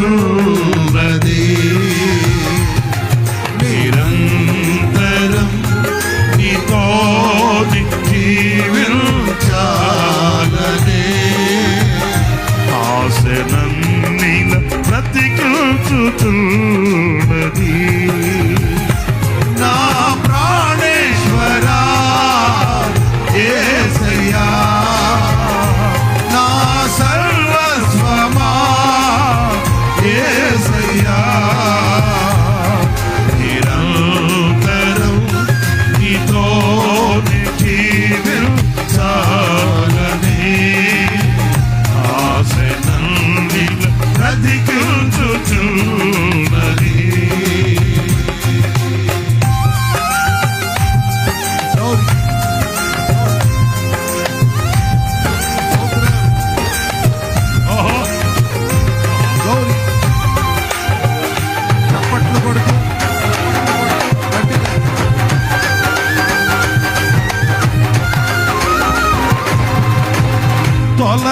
బ్రతికించుచున్నది నిరంతరం నీతో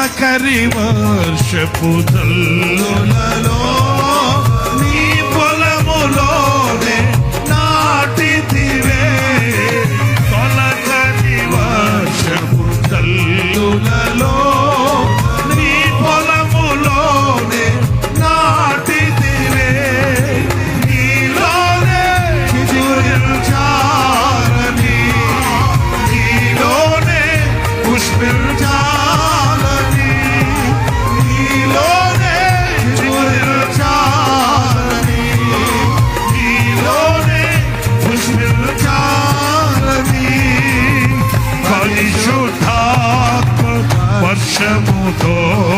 తొలకరి వర్షపు తల్లులలో నీ పొలములోనే నాటితివే తొలకరి వర్షపు తల్లులలో నీ పొలములోనే నాటితివే నీలోనే చిగురించాలని నీలోనే పుష్పించాలని Go.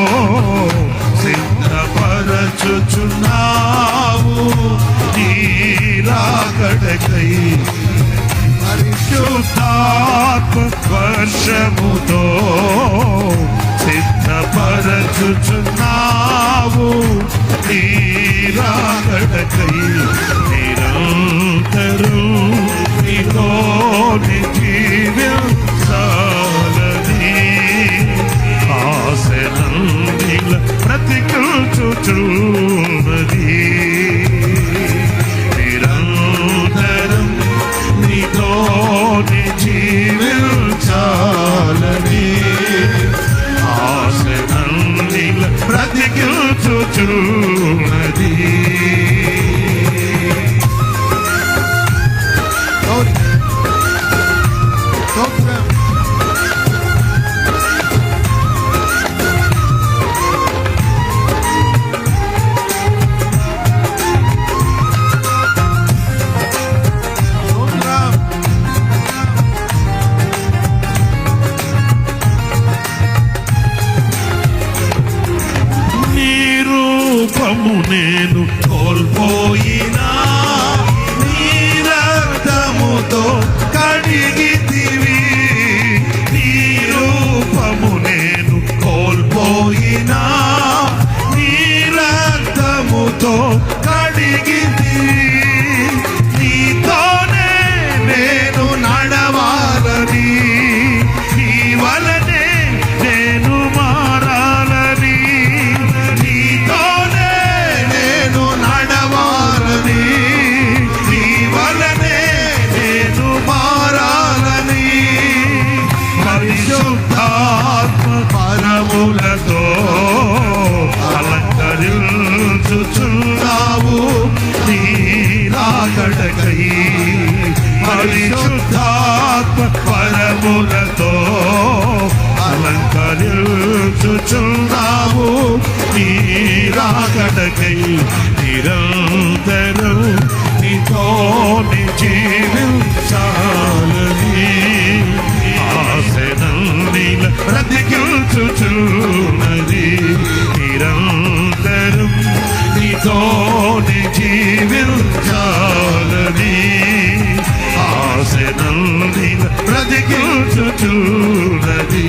చేయుచున్నది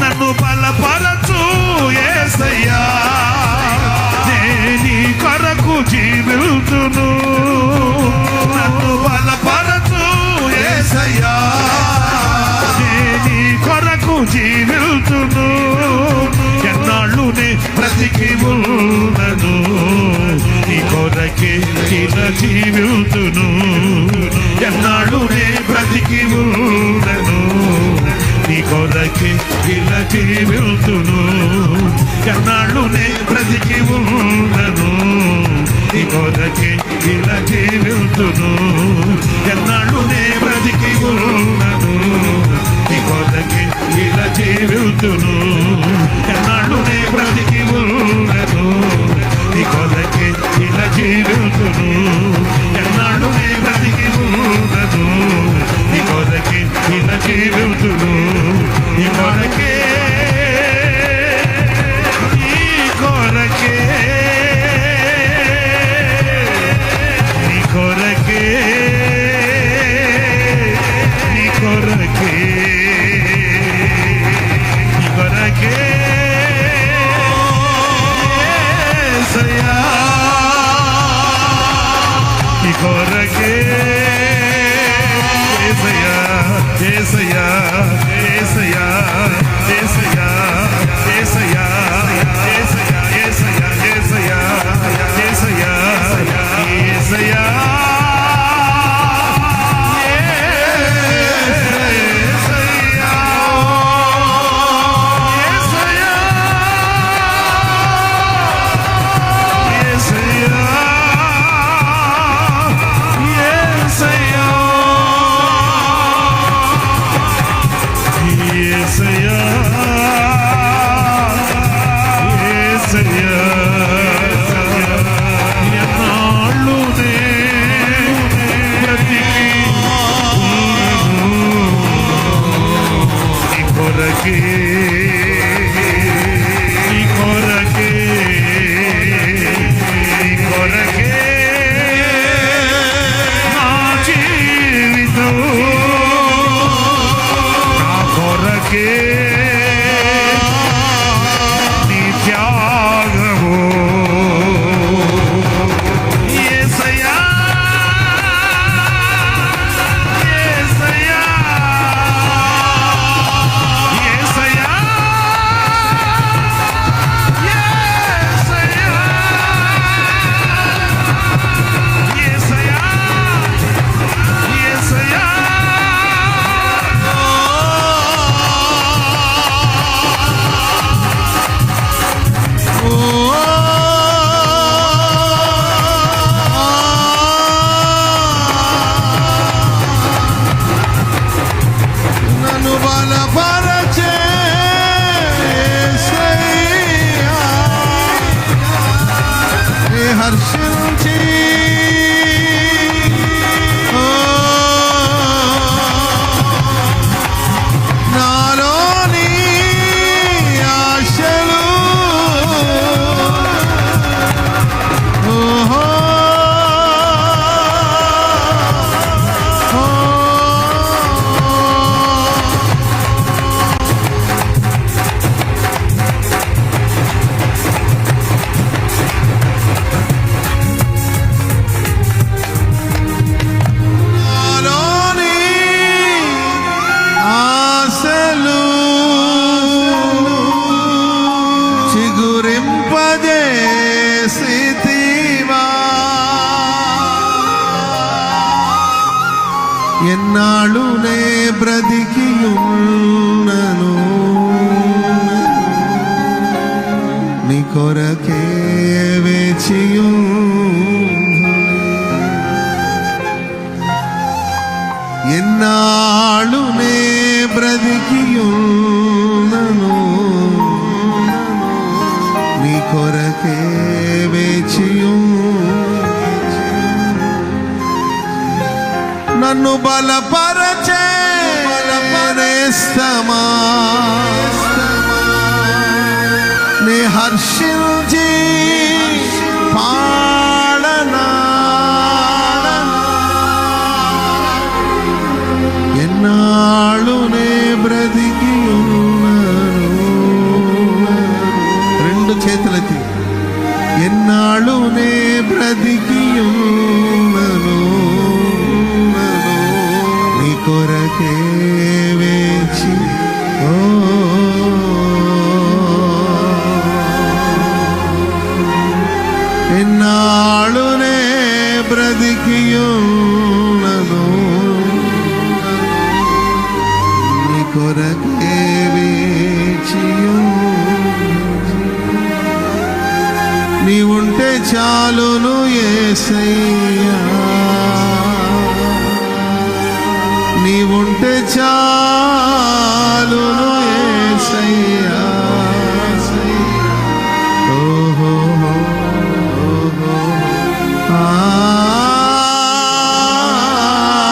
నన్ను బలపరచు ఏసయ్యా. నేను కొరకు జీవితును. నన్ను బలపరచు ఏసయ్యా. నేను కొరకు జీవితును. ఎన్నాళ్ళునే ప్రతికి ఉన్నను. నీ కొరకే జీవితును. ఎన్నాళ్ళునే ఉ దాటి వెళ్తును ఎన్నాళ్ళు నే బ్రతికి ఉండను. నీ కోదకి ఇలాగే వెళ్తును ఎన్నాళ్ళు నే బ్రతికి ఉండను. నీ కోదకి ఇలాగే వెళ్తును ఎన్నాళ్ళు నే బ్రతికి ఉండను. నీ కోదకి ఇలాగే వెళ్తును ఎన్నాళ్ళు బ్రతికి ఉండదు నీ కోదకి ఇలాగే എന്നാളുനെ ബ്രതിക്കിയുള്ളനോ നീ കൊരക്കേ വെച്ചിയും എന്നാളുനെ ബ്രതിക്കിയുള്ള నన్ను బలపరచే బలపరేస్తమా నే హర్షించి చాలును ఏసయ్యా నీవుంటే చా